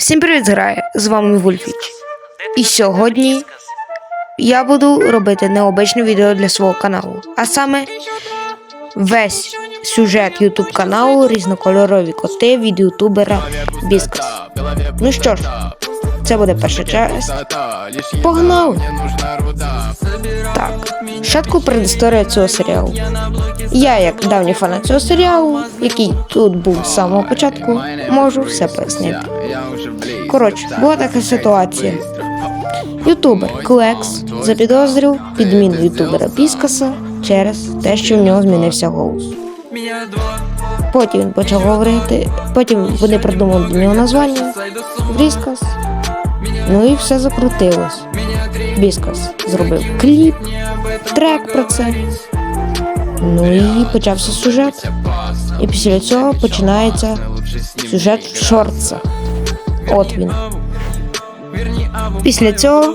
Всім привіт, грає! З вами Вульфіч. І сьогодні я буду робити необичне відео для свого каналу. А саме весь сюжет YouTube каналу різнокольорові коти від ютубера Біскас. Ну що ж, це буде перша часть. Погнали! Так, спочатку предісторія цього серіалу. Я, як давній фанат цього серіалу, який тут був з самого початку, можу все пояснити. Коротше, була така ситуація. Ютубер Клекс запідозрив підміну ютубера Піскаса через те, що в нього змінився голос. Потім він почав говорити, потім вони придумали для нього названня Вріскас. Ну і все закрутилось. Біскас зробив кліп, трек про це. Ну і почався сюжет. І після цього починається сюжет в шортсах. От він. Після цього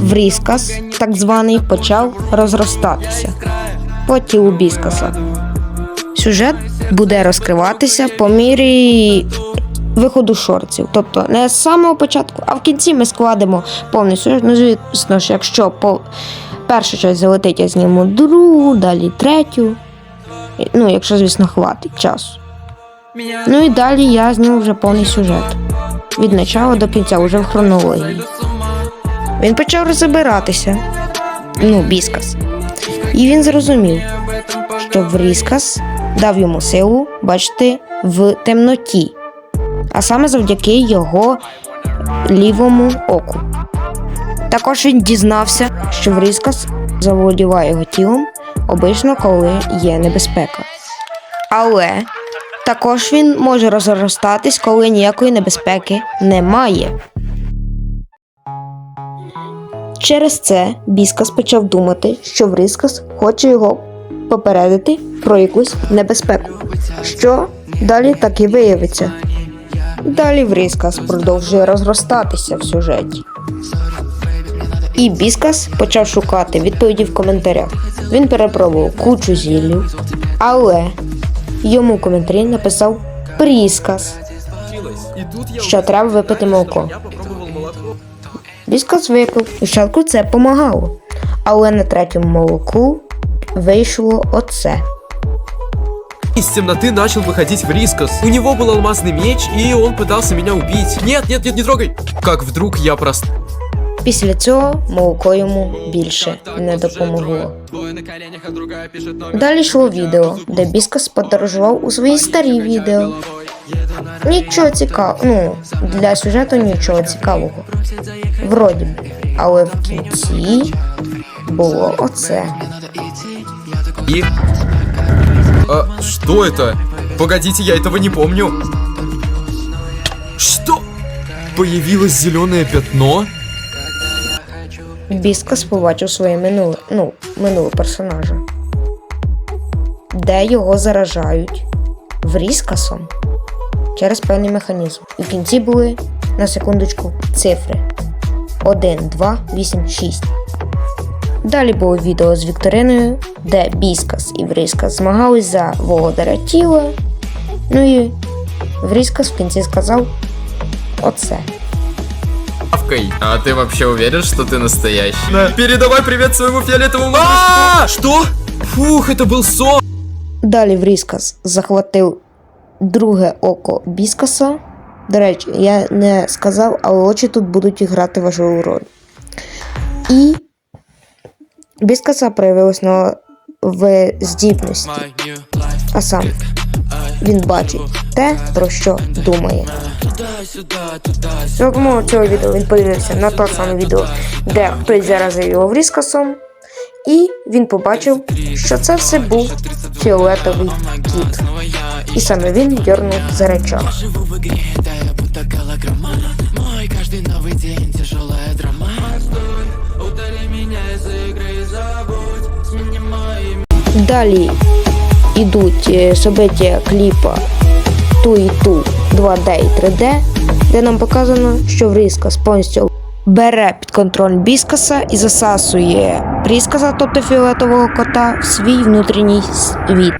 Вріскас, так званий, почав розростатися по тілу Біскаса. Сюжет буде розкриватися по мірі виходу шортів. Тобто не з самого початку, а в кінці ми складемо сюжет. Ну, звісно ж, якщо по... перша часть залетить, я зніму другу, далі третю. Ну, якщо, звісно, хватить часу. Ну і далі я зніму вже повний сюжет. Від початку до кінця, вже в хронології. Він почав розбиратися. Ну, Біскас. І він зрозумів, що Вріскас дав йому силу бачити в темноті, а саме завдяки його лівому оку. Також він дізнався, що Вріскас заволодіває його тілом обично, коли є небезпека. Але також він може розростатись, коли ніякої небезпеки немає. Через це Біскас почав думати, що Вріскас хоче його попередити про якусь небезпеку. Що далі так і виявиться. Далі Вріскас продовжує розростатися в сюжеті. І Біскас почав шукати відповіді в коментарях. Він перепробував кучу зіллів, але йому коментарі написав Пріскас, що треба випити молоко. Біскас випив, і спочатку це допомагало. Але на третьому молоку вийшло оце. Из темноты начал выходить Врискас. У него был алмазный меч, и он пытался меня убить. Нет, нет, нет, не трогай! Как вдруг я прос... Після цього молоко йому більше не допомогло. Далі йшло відео, де Біскас подорожував у свої старі відео. Нічого цікавого, ну, для сюжету нічого цікавого. Вроді б. Але в кінці було оце. А, что это? Погодите, я этого не помню. Что? Появилось зеленое пятно? Біскас побачив своє минуле, ну, минуле персонажа. Де його заражають Вріскасом через певний механізм. І в кінці були, на секундочку, цифри 1, 2, 8, 6. Далі було відео з Вікториною, де Біскас і Вріскас змагались за володаря тіла. Ну і Вріскас в кінці сказав оце. Авкой. А ты вообще уверен, что ты настоящий? Да. Передавай привет своему фиолетовому а Что? Фух, это был сон. Далі Вріскас захватив друге око Біскаса. До речі, я не сказав, але очі тут будуть грати важливу роль. І Біскаса проявилось в здібності. А сам він бачить те, про що думає. Допомогою цього відео він подивився на те саме відео, де хтось заразив його Вріскасом, і він побачив, що це все був фіолетовий кіт. І саме він дьорнув за речах. Далі йдуть е, собиття кліпа ту і ту 2D і 3D, де нам показано, що Вріскас повністю бере під контроль Біскаса і засасує Пріскаса, тобто фіолетового кота, в свій внутрішній світ.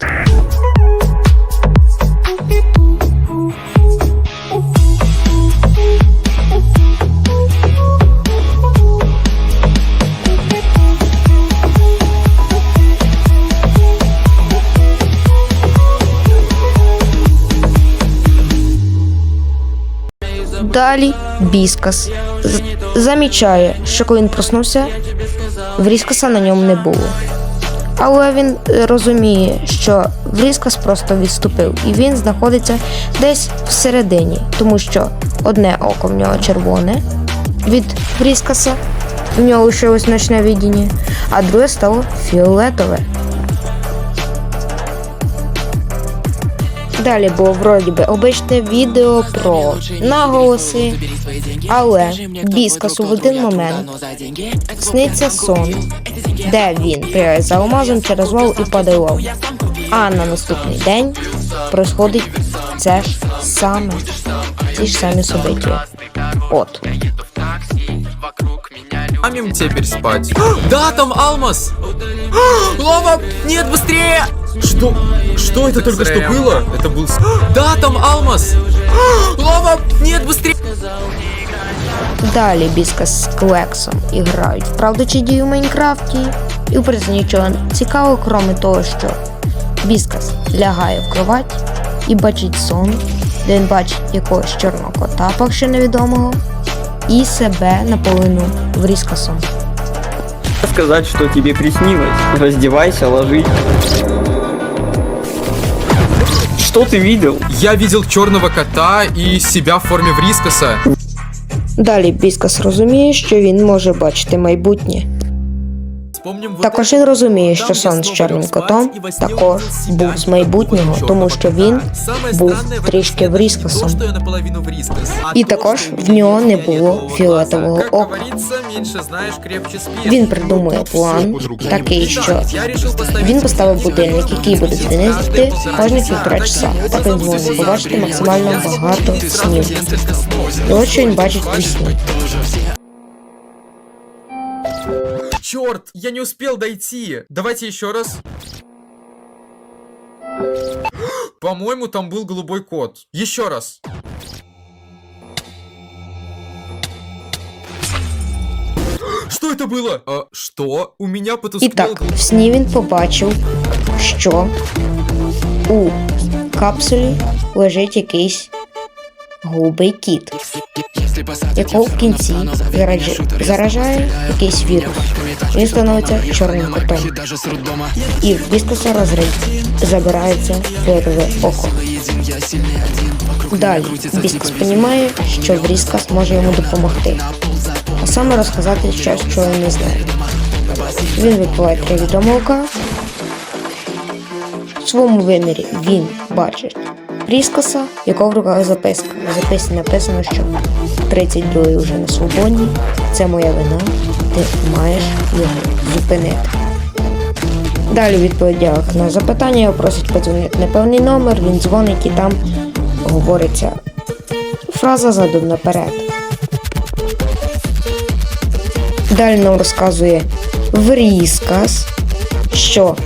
Далі Біскас замічає, що коли він проснувся, Вріскаса на ньому не було. Але він розуміє, що Вріскас просто відступив, і він знаходиться десь всередині, тому що одне око в нього червоне від Вріскаса, в нього лишилось ночне видіння, а друге стало фіолетове. Далі було вроді би обичне відео про наголоси, але Біскасу в один момент сниться сон, де він приїжджає за алмазом через вал і падає в лаву. А на наступний день происходить це ж саме. Ті ж самі события. От Мамим теперь спать. Да, там алмаз! Лава! Нет, быстрее! Что? Что это только что было? Это был... с- Да, там алмаз! Лава! Нет, быстрее! Далі Біскас з Клексом і грають в правду чи дію в Майнкрафті. І в принципі нічого цікавого, крім того, що Біскас лягає в кровать і бачить сон, де він бачить якогось чорного кота, поки що невідомого, і себе наполовину врізкасом. сказать, что тебе приснилось. Раздевайся, ложись. Что ты видел? Я видел черного кота и себя в форме Врискоса. Далі Біскас розуміє, що він може бачити майбутнє. Також він розуміє, що сон з чорним котом також був з майбутнього, тому що він. Був трішки а І також в нього не було фиолетового фіолетового ока. Він придумує план такий, що він поставив будильник, який буде дзвонити кожні півтора часа. Так він зможе побачити максимально багато снів. І от що він бачить у сні. Черт, я не успел дойти. Давайте еще раз. По-моему, там был голубой кот. Еще раз. Что это было? А, что? У меня І потускнел так, в сні він побачив, що у капсулі лежить якийсь голубий кіт, Якого в кінці заражає якийсь вірус. Він становиться чорним котом. І в біскоса розрив забирається фіолетове око. Далі біскос розуміє, що Вріскас може йому допомогти, а саме розказати щось, чого він не знає. Він випиває три відра молока. В своєму вимірі він бачить Пріскоса, якого в руках записка. На записці написано, що 32 вже на свободі, це моя вина, ти маєш його зупинити. Далі в відповідях на запитання його просять подзвонити на певний номер, він дзвонить і там говориться фраза задом наперед. Далі нам розказує Вріскас, що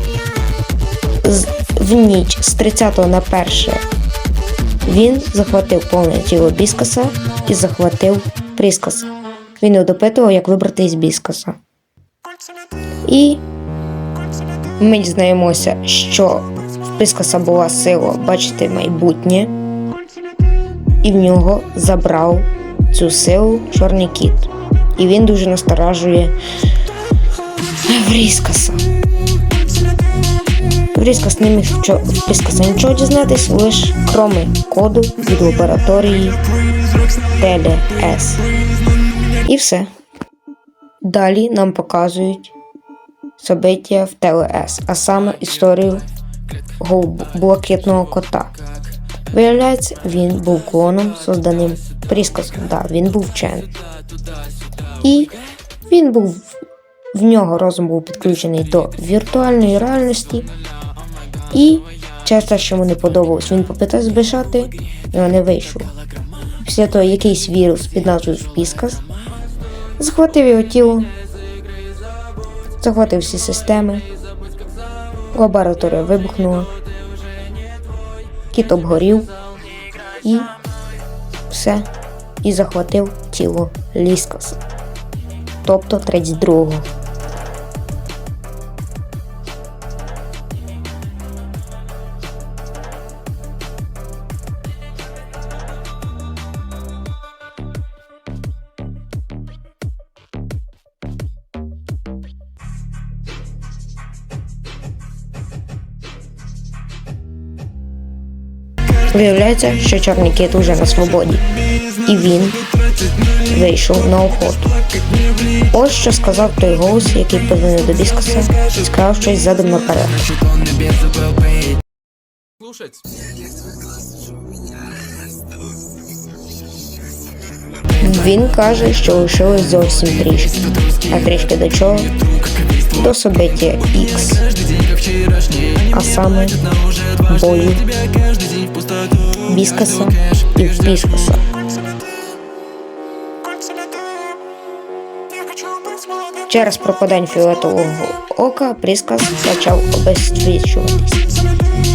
в ніч з 30 на 1 він захватив повне тіло Біскаса і захватив Пріскаса. Він його допитував, як вибрати із Біскаса. І ми дізнаємося, що в Пріскаса була сила бачити майбутнє, і в нього забрав цю силу чорний кіт. І він дуже насторажує Вріскаса. Вріскас не міг вчо- в Пріскаса нічого дізнатись, лише кроме коду від лабораторії ТЛС. І все. Далі нам показують собиття в ТЛС, а саме історію блакитного кота. Виявляється, він був клоном, созданим Пріскасом. Да, він був вчений. І він був в нього розум був підключений до віртуальної реальності. І через те, що йому не подобалось, він попитав збишати, і не вийшов. Після того якийсь вірус під назвою Піскас захватив його тіло, захватив всі системи, лабораторія вибухнула, кіт обгорів і все. І захватив тіло Ліскаса тобто 32-го. Виявляється, що чорний кит уже на свободі. І він вийшов на охоту. Ось що сказав той голос, який повинен до Біскоса і сказав щось задом наперед. Слушать. Він каже, що лишилось зовсім трішки. А трішки до чого? До собиття X. А саме бою Біскаса і Біскаса. Через пропадань фіолетового ока Пріскас почав обезсвічуватись.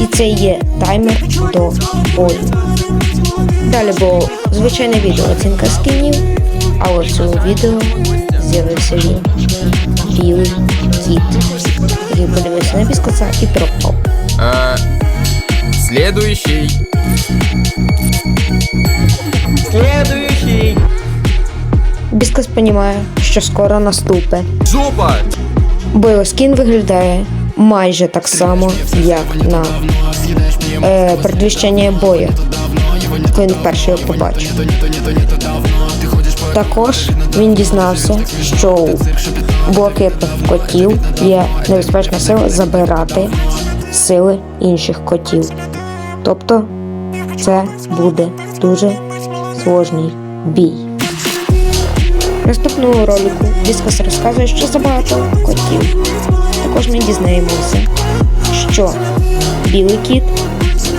І це є таймер до бою. Далі було звичайне відео оцінка скінів, а в цьому відео з'явився він. Білий кіт, який подивився на Біскоса і пропав. А, следующий. Следующий. Біскос розуміє, що скоро наступе, Жопа! бо його скін виглядає майже так само, як на е, предвіщення бою, коли він вперше його побачив. Також він дізнався, що у блакитних котів є небезпечна сила забирати сили інших котів. Тобто це буде дуже сложний бій. Наступного ролику Віскас розказує, що забагато котів. Також ми дізнаємося, що білий кіт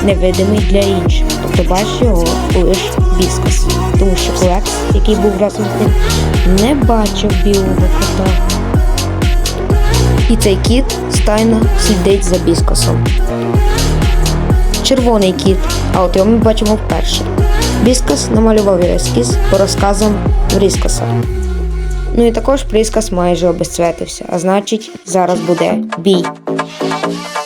невидимий для інших, тобто бачить його лише Віскас. Тому що Лекс, який був разом з ним, не бачив білого кота. І цей кіт стайно слідить за Біскосом. Червоний кіт, а от його ми бачимо вперше. Біскас намалював ескіз по розказам Вріскаса. Ну і також Пріскас майже обезцветився, а значить, зараз буде бій.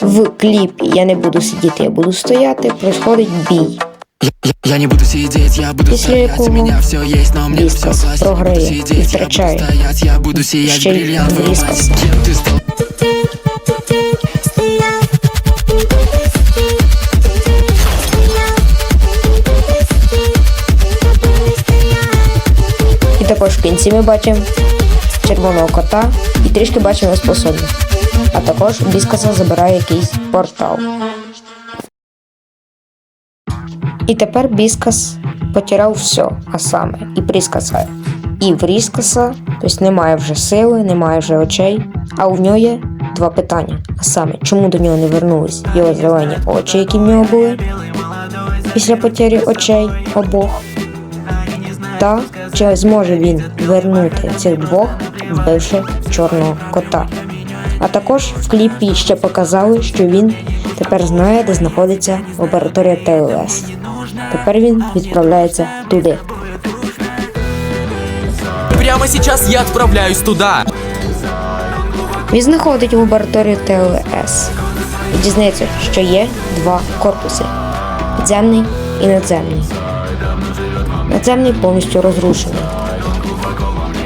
В кліпі я не буду сидіти, я буду стояти, происходить бій. Я, я не буду сидеть, я буду Після стоять, у меня все есть, но мне все власть. Я буду сидеть, я буду стоять, я буду сиять, Кем ты стал? І також в кінці ми бачимо червоного кота і трішки бачимо способність. А також Біскаса забирає якийсь портал. І тепер Біскас потирав все, а саме і Пріскаса, і в Ріскаса, тобто немає вже сили, немає вже очей. А у нього є два питання. А саме, чому до нього не вернулись його зелені очі, які в нього були після потері очей обох. Та чи зможе він вернути цих двох, вбивши чорного кота. А також в кліпі ще показали, що він тепер знає, де знаходиться лабораторія ТЛС. Тепер він відправляється туди. Прямо сейчас я отправляюсь туда. Він знаходить лабораторію ТЛС дізнається, що є два корпуси: підземний і надземний. Надземний повністю розрушений.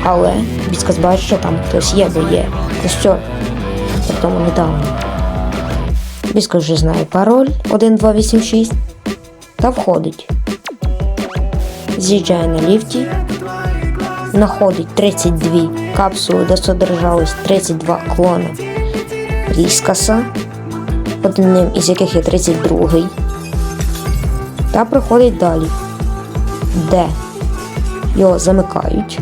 Але Біскас бачить, що там хтось є, бо є костер. Тому недавно. Біскас вже знає пароль 1286 та входить. З'їжджає на ліфті, знаходить 32 капсули, де содержалось 32 клона Ріскаса, одним із яких є 32-й, та проходить далі, де його замикають,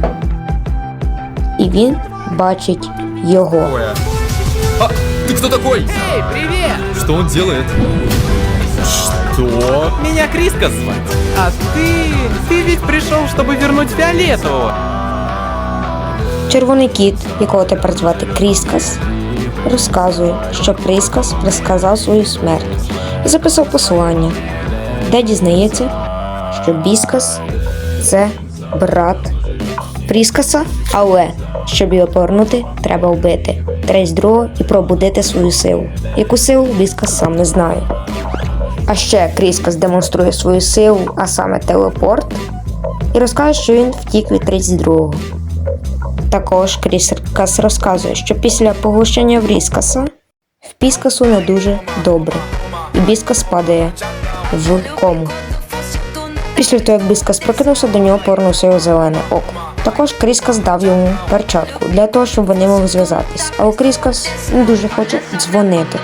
і він бачить його. Ой. А, ты кто такой? Эй, привет! Что он делает? Что? Меня Криска звать. А ты... Ты ведь пришел, чтобы вернуть Фиолетового. Червоний кіт, якого тепер звати Кріскас, розказує, що Пріскас розказав свою смерть і записав посилання, де дізнається, що Біскас це брат Пріскаса, але щоб його повернути, треба вбити 32 і пробудити свою силу. Яку силу Біскас сам не знає. А ще Кріскас демонструє свою силу, а саме телепорт, і розкаже, що він втік від 32-го. Також Кріскас розказує, що після поглощення в Ріскаса в Піскасу не дуже добре, і Біскас падає в кому. Після того, як Біскас прокинувся, до нього повернувся його зелене око. Також Кріскас дав йому перчатку для того, щоб вони могли зв'язатись. Але Кріскас не дуже хоче дзвонити.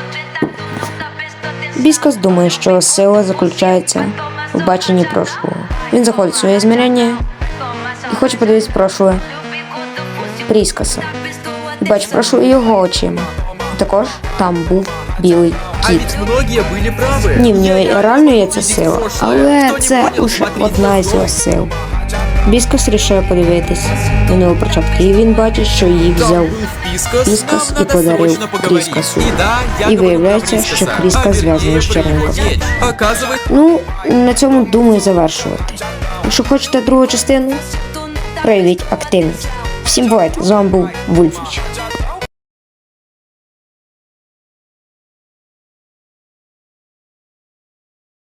Біскас думає, що сила заключається в баченні прошлого. Він заходить в своє зміряння і хоче подивитися прошлое Пріскаса. І бачить прошлое його очима. Також там був білий кіт. Ні, в нього реально є ця сила, але це смотри одна із його сил. Біскас рішає подивитись на нього перчатки, і він бачить, що її Там взяв. был Пискас, Пискас нам и надо подарил срочно поговорить. Крискасу. И да, я И говорю про выявляется, что Крискаса, Криска а связана вернее, с про его Черным меч. Оказывается, Ну, на цьому думаю завершувати. Якщо хочете другу частину, проявіть активність. Всім бувайте, з вами був Вульфіч.